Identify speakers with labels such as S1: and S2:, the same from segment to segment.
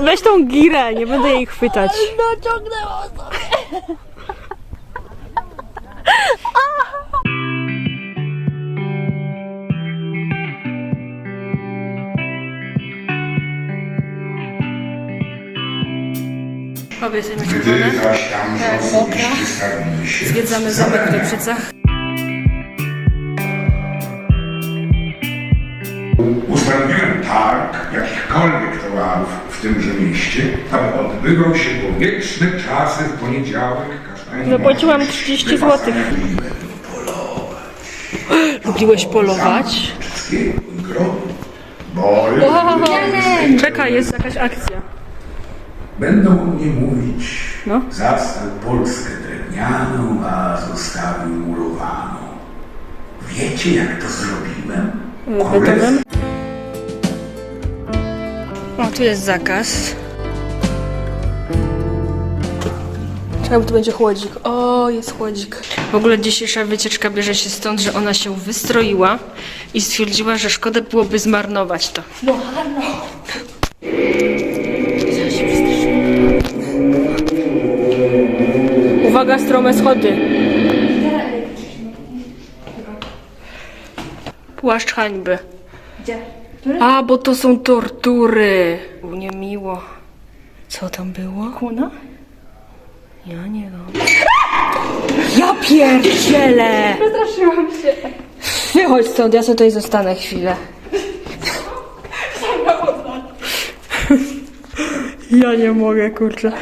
S1: Weź tą girę, nie będę jej chwytać.
S2: No ciągnęło sobie.
S1: Obie czerwone.
S3: się
S1: Zwiedzamy zamek w Lepszycach.
S3: Ustanowiłem targ jakichkolwiek towarów w tymże mieście, aby odbywał się po wieczne czasy w poniedziałek każdego
S1: Zapłaciłam
S3: miesiąca.
S1: 30 złotych. Lubiłeś polować? Czekaj, jest jakaś akcja.
S3: będą o mnie mówić.
S1: No.
S3: Zastał Polskę drewnianą, a zostawił murowaną. Wiecie jak to zrobiłem?
S1: Betonem. Tu jest zakaz. Czekaj, bo tu będzie chłodzik. O, jest chłodzik. W ogóle dzisiejsza wycieczka bierze się stąd, że ona się wystroiła i stwierdziła, że szkoda byłoby zmarnować to. Uwaga, strome schody. Płaszcz hańby.
S2: Gdzie?
S1: A, bo to są tortury. U, Niemiło. Co tam było?
S2: Kuna?
S1: Ja nie wiem. Ja pierdzielę!
S2: Przestraszyłam się.
S1: Wychodź stąd, ja sobie tutaj zostanę chwilę. Ja nie mogę, kurczę.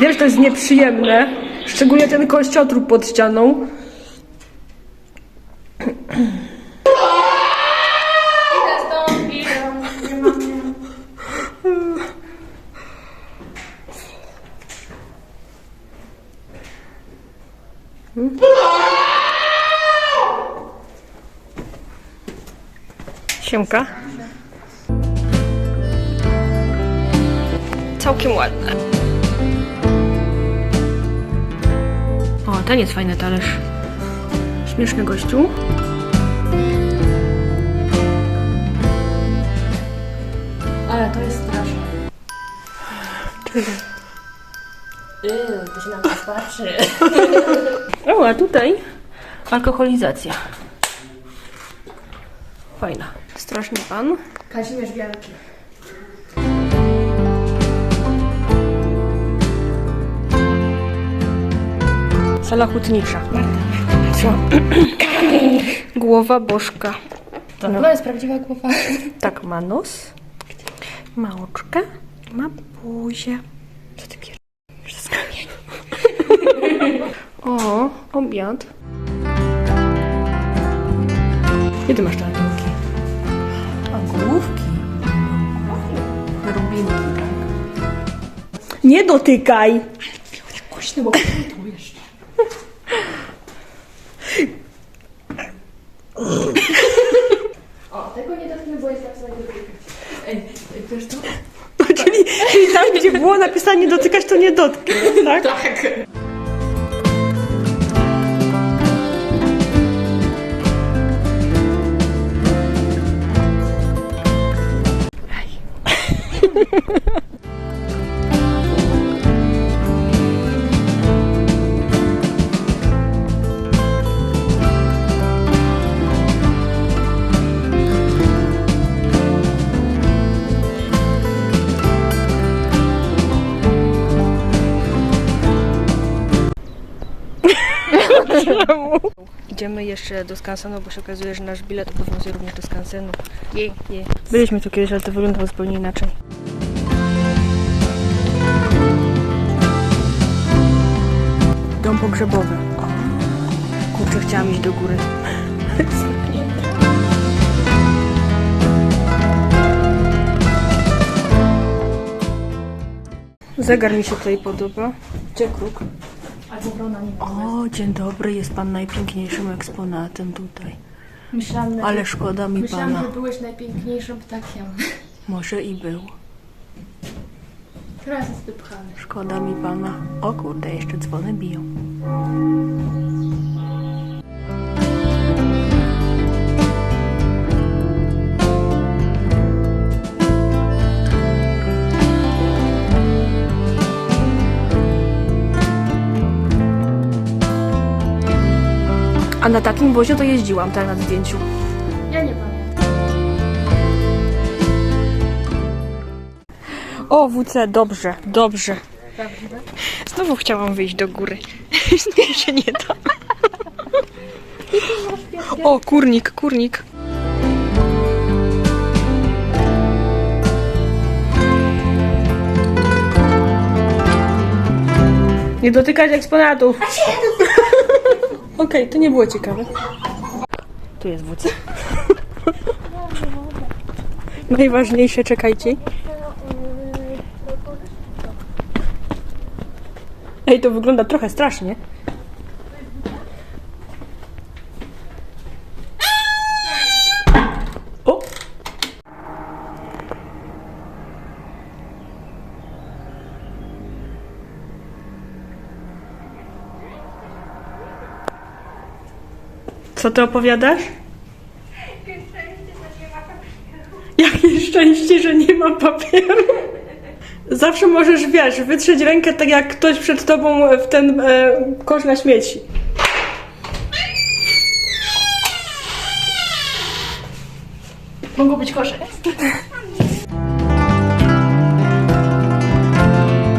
S1: Wiem, że to jest nieprzyjemne, szczególnie ten kościotrup pod ścianą. Siemka. Całkiem ładne. Ten jest fajny talerz. Śmieszny gościu.
S2: Ale to jest straszne. Yy, to się na nas patrzy.
S1: O, a tutaj alkoholizacja. Fajna. Straszny pan.
S2: Kazimierz Wielki.
S1: Sala hutnicza. Co? Głowa bożka.
S2: To no. jest prawdziwa głowa.
S1: Tak, ma nos, ma oczka, ma buzię. Co ty pier... O, obiad. Ty masz czarnki? A główki. Rubinki, tak. Nie dotykaj!
S2: Głośno, bo tu jeszcze. O, tego nie dotknę, bo jest tak sobie Ej, wiesz to?
S1: Czyli, czyli tam, gdzie było napisane nie dotykać, to nie dotknę, tak?
S2: Tak.
S1: Idziemy jeszcze do skansenu, bo się okazuje, że nasz bilet obowiązuje również do skansenu. Jej, jej. Byliśmy tu kiedyś, ale to wyglądało zupełnie inaczej. Dom pogrzebowy. O, kurczę, chciałam iść do góry. Zegar mi się tutaj podoba. Gdzie kruk?
S2: Albo wrona nie
S1: O, dzień dobry, jest pan najpiękniejszym eksponatem tutaj.
S2: Myślałam,
S1: Ale szkoda mi
S2: Myślałam,
S1: pana.
S2: że byłeś najpiękniejszym ptakiem.
S1: Może i był.
S2: Teraz jest wypchany.
S1: Szkoda mi pana. O kurde, jeszcze dzwony biją. A na takim wozie to jeździłam, tak na zdjęciu.
S2: Ja nie pamiętam.
S1: O, WC, dobrze, dobrze. Znowu chciałam wyjść do góry. Znowu się nie da. O, kurnik, kurnik. Nie dotykać eksponatów. Okej, to nie było ciekawe. Tu jest WC. Najważniejsze, czekajcie. Ej, to wygląda trochę strasznie. Co ty opowiadasz? Jakie szczęście, że nie ma papieru. Zawsze możesz, wiesz, wytrzeć rękę tak jak ktoś przed tobą w ten e, kosz na śmieci.
S2: Mogą być kosze.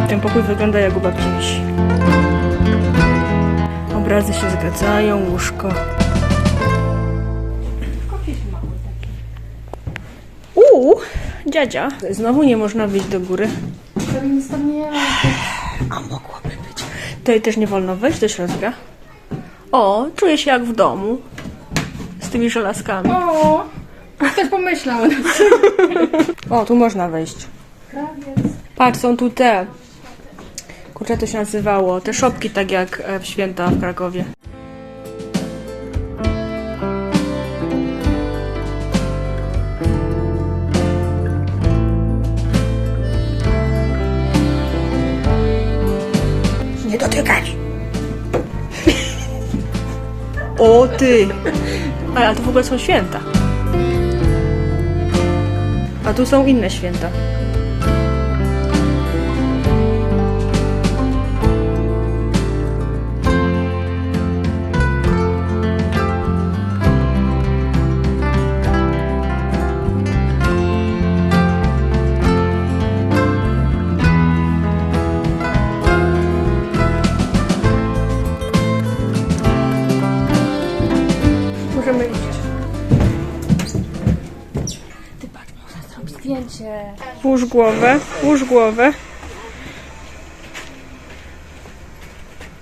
S1: Ten pokój wygląda jak u babci. Obrazy się zgadzają, łóżko. Uuu, dziadzia. Znowu nie można wyjść do góry. A mogłoby być. Tutaj też nie wolno wejść do środka. O, czuję się jak w domu. Z tymi żelazkami.
S2: O, ktoś pomyślał.
S1: O, tu można wejść. Patrz, są tu te. Kurczę, to się nazywało. Te szopki, tak jak e, w święta w Krakowie. Dotykać! O ty! A, a to w ogóle są święta. A tu są inne święta. Włóż głowę, włóż głowę.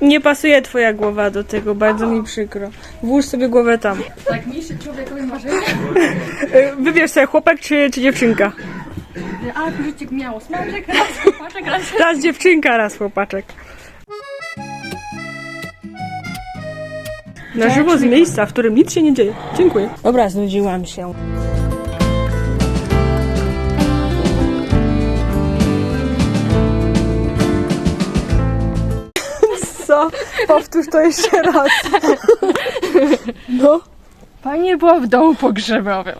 S1: Nie pasuje twoja głowa do tego, bardzo mi przykro. Włóż sobie głowę tam.
S2: Tak mniejszy człowiekowi marzenie.
S1: Wybierz sobie chłopak czy, czy dziewczynka.
S2: A, życie miało smaczek, raz chłopaczek, raz...
S1: Raz dziewczynka, raz chłopaczek. Na żywo z miejsca, w którym nic się nie dzieje. Dziękuję. Dobra, znudziłam się. Powtórz to jeszcze raz. No,
S2: Fajnie było w domu pogrzebowym.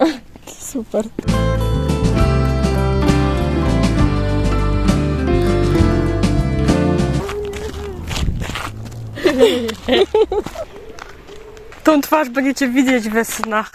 S1: super. Tą twarz będziecie widzieć we snach.